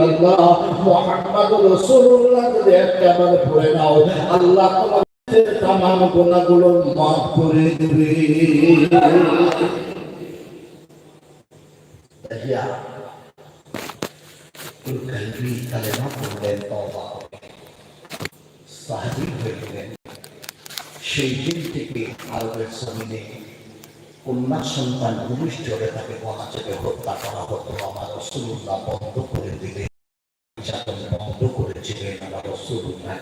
ইল্লাল্লাহ মুহাম্মাদুর রাসূলুল্লাহ যদি একেবারে পড়ে নাও, আল্লাহ তোমাদের তামাম গুনাহগুলো মাফ করে দেবে। তাহিয়া হয়ে সেই দিন থেকে আমার নির্যাতন বন্ধ করেছিলেন আমার রসুল্লাহ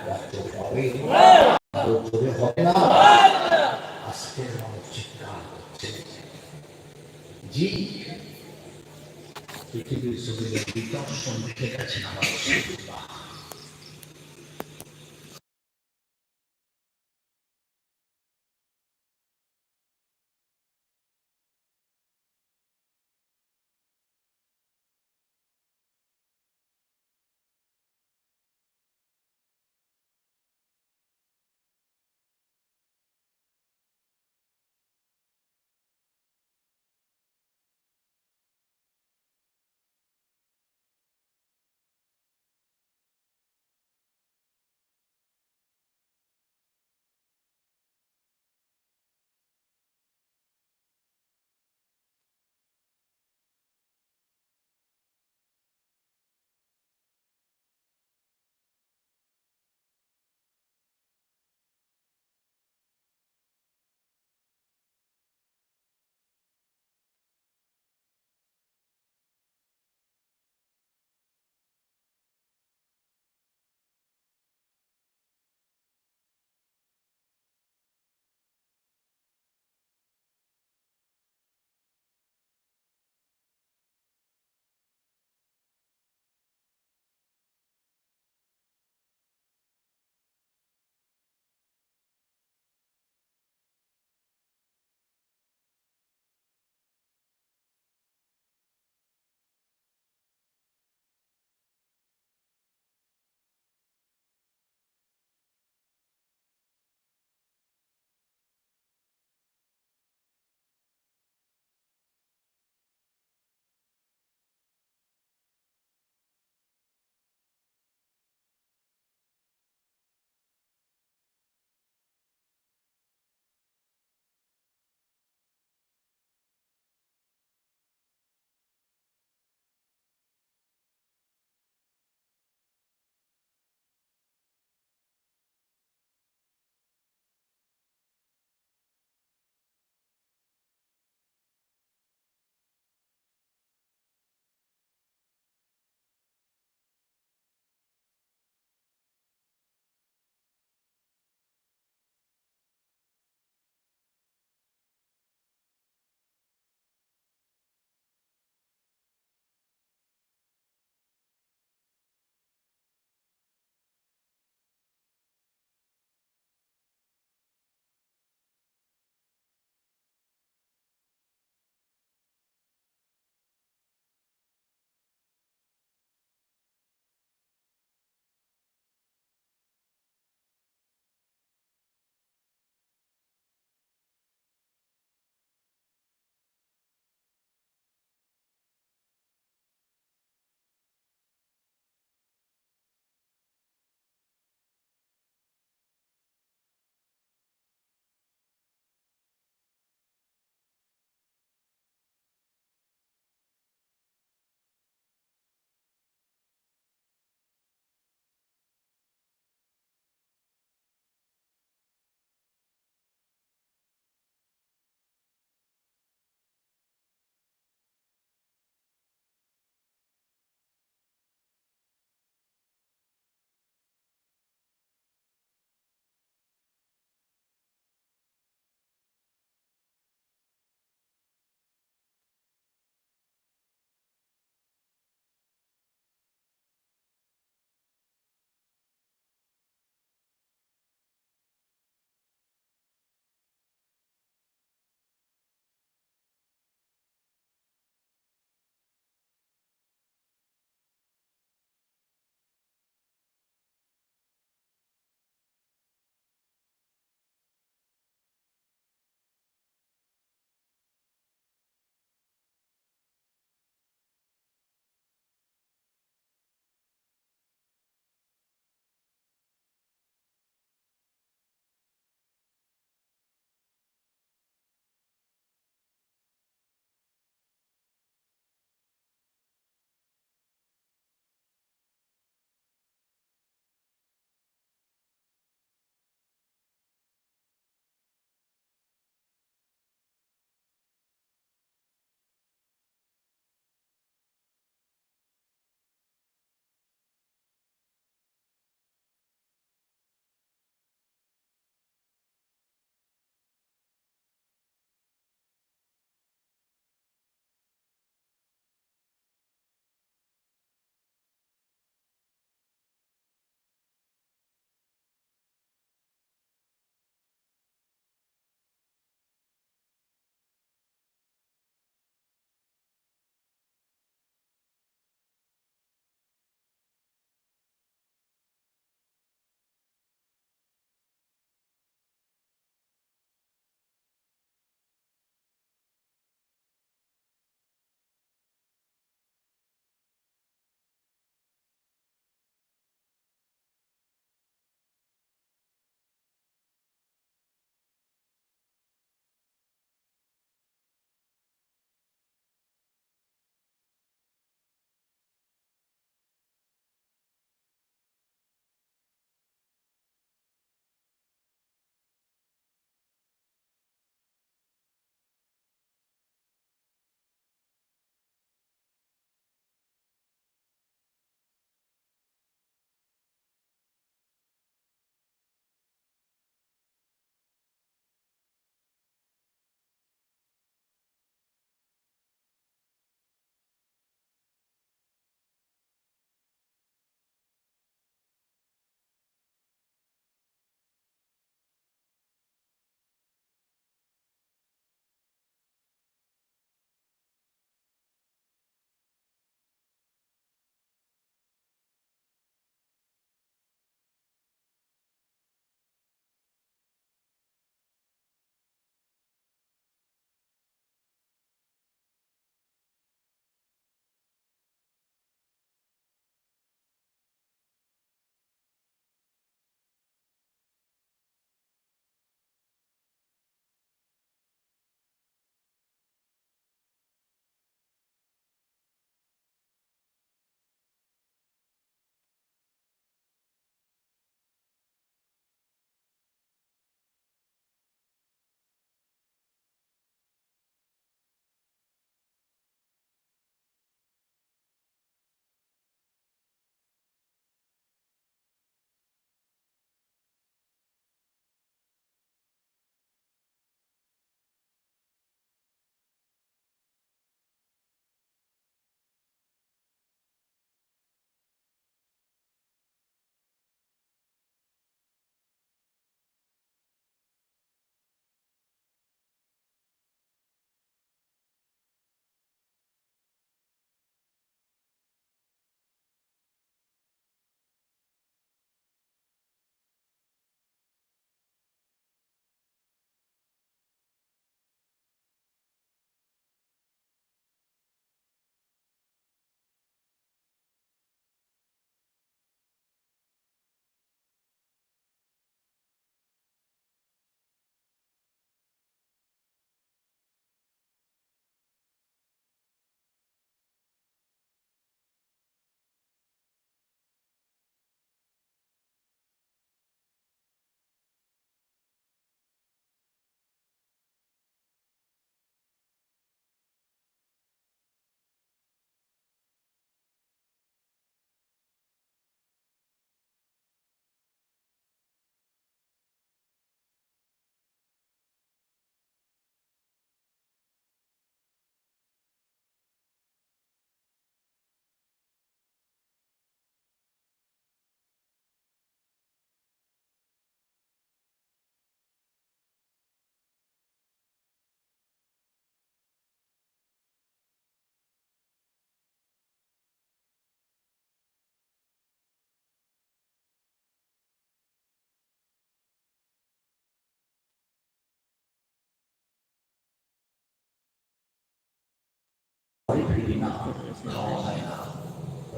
হয় না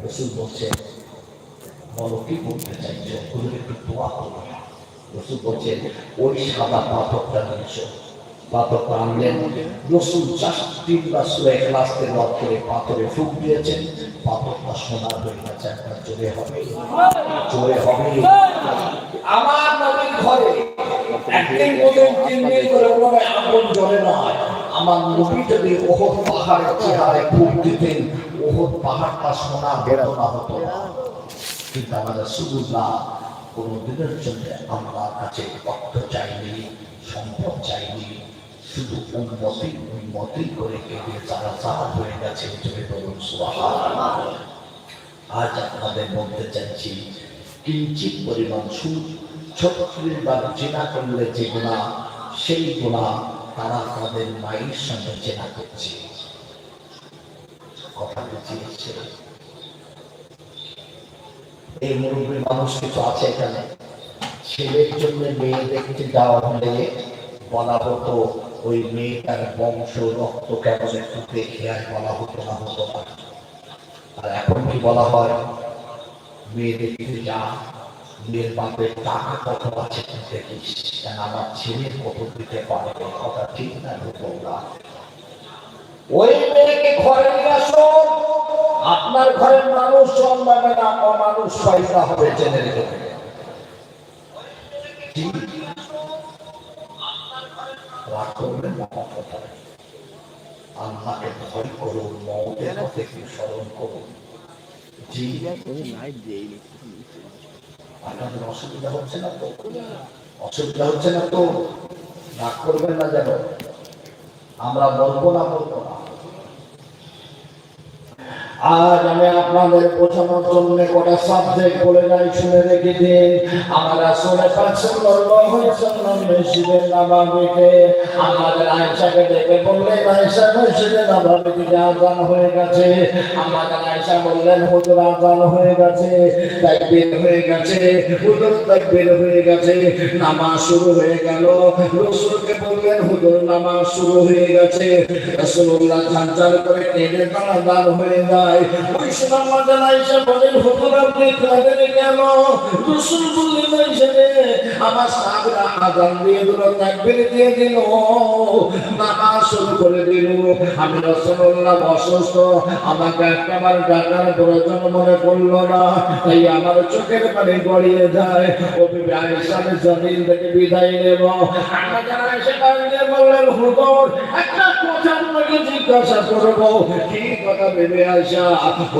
রসুল বলছে বলো কি বলতে চাইছো হুজুর একটু দোয়া করো রসুল বলছে ওই সাদা পাথরটা নিয়েছো পাথরটা আনলেন রসুল জাস্ট তিনবার সুরে ক্লাস রদ করে পাথরে ফুক দিয়েছেন পাথরটা সোনার হয়ে গেছে একটা জোরে হবে জোরে হবে আমার নবীর ঘরে একদিন বলেন তিন দিন করে ওনারা আগুন জ্বলে নয় আমার নবী যদি ওহদ পাহাড়ের চেহারায় ফুক দিতেন ওহদ পাহাড়টা সোনার হতো না হতো না কিন্তু আমাদের কোনো দিনের জন্য আমরা কাছে অর্থ চাইনি, সম্পদ চাইনি, শুধু উন্নতি উন্নতি করে কেটে যারা যারা হয়ে গেছে চলে বলুন। আজ আপনাদের বলতে চাইছি, কিঞ্চিত পরিমাণ সুদ ছোট বা চেনা করলে যে গুণা সেই গুণা তারা তাদের মায়ের সঙ্গে চেনা করছে। কথা বুঝিয়েছে এই মুরব্বী মানুষ কিছু আছে এখানে? ছেলের জন্য মেয়ে দেখতে যাওয়া হলে বলা হতো, ওই মেয়েটার বংশ, রক্ত কেমন একটু দেখে আর বলা হতো না হতো না। আর এখন কি বলা হয়? মেয়ে দেখতে যা মেয়ের বাপের টাকা কত আছে দেখিস কেন আমার ছেলের কত দিতে পারে কথা ঠিক না না ওই মেয়েকে ঘরে নিয়ে আসুন আপনার ঘরের মানুষ জন্মাবে না, অমানুষ পয়সা হবে জেনে রেখে। আল্লাহকে ভয় করুন মৌতের পথে কি স্মরণ করুন জি। আপনাদের অসুবিধা হচ্ছে না তো? অসুবিধা হচ্ছে না তো? রাগ করবেন না যেন। আমরা বলব না বলব না। আজ আমি আপনাদের বোঝানোর জন্য কটা সাবজেক্ট বলে যাই শুনে রেখে দিন। আমরা পাচ্ছেন মসজিদের নামাবিকে আমাদের আয়সাকে বললেন আয়সা নামাবিকে আজান হয়ে গেছে? আমাদের আয়সা বললেন, হুজুর, আজান হয়ে গেছে, তাকবীর হয়ে গেছে, হুজুর হয়ে গেছে, নামাজ শুরু হয়ে গেল। রসুলকে বললেন, হুজুর, নামাজ শুরু হয়ে গেছে। রাসূলুল্লাহ ঝাঁঝাল করে দাঁড়া হয়ে যায়। ওই সময় মাদান আয়েশা বলেন, হুজুর, আপনি কাঁদেন কেন রসুল বললেন আমার সাহাবীরা আমি ডাকার প্রয়োজন মনে করল না। তাই আমার চোখের পানি গড়িয়ে যায়। ও আয়েশার জমিন থেকে বিদায় নেব। আমরা যারা এসে বললেন, হুজুর, একটা জিজ্ঞাসা কি কথা ভেবে আসা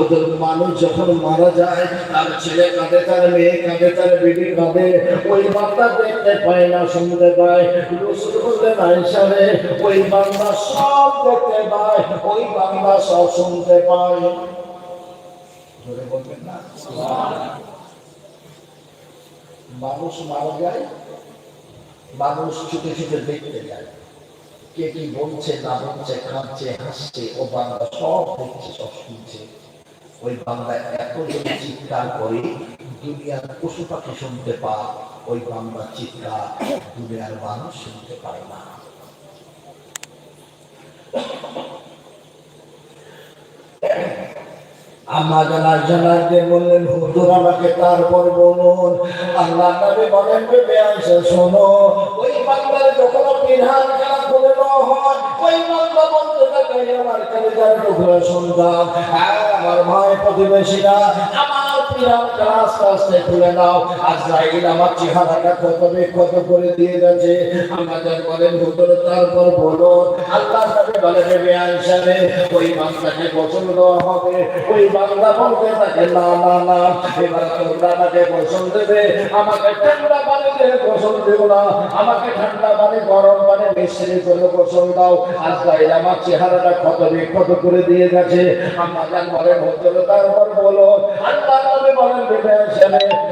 ওদের মানুষ যখন মারা যায় তার ছেলে কাঁদে তার মেয়ে কাঁদে তার কাঁদে ওই দেখতে পায় না শুনতে পায় বললেন আয়েশা রে ওই সব দেখতে পায় ওই সব শুনতে পায় মানুষ মারা যায়, মানুষ ছুটে ছুটে দেখতে যায়। কে কি বলছে না বলছে কাঁদছে হাসছে ও বাংলা সব দেখছে সব শুনছে ওই বাংলা এত চিৎকার করে দুনিয়ার পশু পাখি শুনতে পায় ওই বাংলা চিৎকার দুনিয়ার মানুষ শুনতে পায় না আম্মা জানা জানাতে বললেন হুজুর আমাকে তারপর বলুন আল্লাহ নবী বলেন বেবে শোনো ওই বাংলার যখন খেলা হয়। ওই বাংলা বলতে আমার কালিদার আমার ভাই প্রতিবেশীরা আমার আজরাইল আমার চেহারাটা কত আমাদের হুজুর না আমাকে ঠান্ডা পানি গরম পানি মিশ্রি করে তাই আমার চেহারাটা ক্ষত বিক্ষত করে দিয়ে গেছে। জান বলেন হচ্ছিল তারপর বলো, আল্লাহ নবী বলেন বেবে সে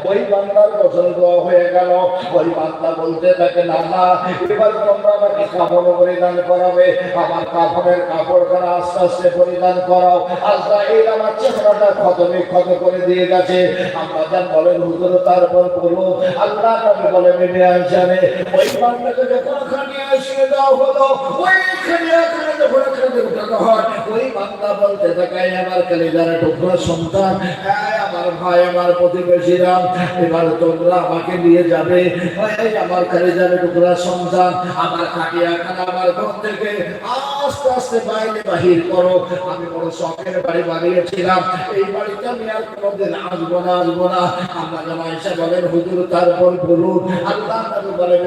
ওই বান্দার পছন্দ হয়ে গেল। ওই বান্দা বলতে থাকে, না না, এবার তোমরা আমাকে কাপড় পরিধান করাবে। আমার কাপড়ের কাপড়খানা আস্তে আস্তে পরিধান করাও। আজরাইল আমার চেহারাটা ক্ষত করে দিয়ে গেছে। আমরা যান বলেন, হুজুর তারপর বলব আল্লাহ নবী বলে, মেনে আইসানে ওই বান্দাকে যখন ওখানে আসিয়ে দেওয়া হলো, ওইখানে এখানে যখন এখানে উঠানো হয় ওই বান্দা বলতে থাকে আমার কালিদার টুকরা সন্তান এই আমার ভাই আমার প্রতিবেশীরা। এবার তোমরা আমাকে নিয়ে যাবে। আমার আমার যাবে টুকরা সন্তান। আমার খাটিয়া খানা আমার ঘর থেকে আস্তে আস্তে বাইরে বাহির করো। আমি বড় শখের বাড়ি বানিয়েছিলাম। এই বাড়িতে আমি আর কোনোদিন আসব না আসব না। আমরা জামাইশা বলেন, হুজুর তারপর বলুন। আল্লাহ বলে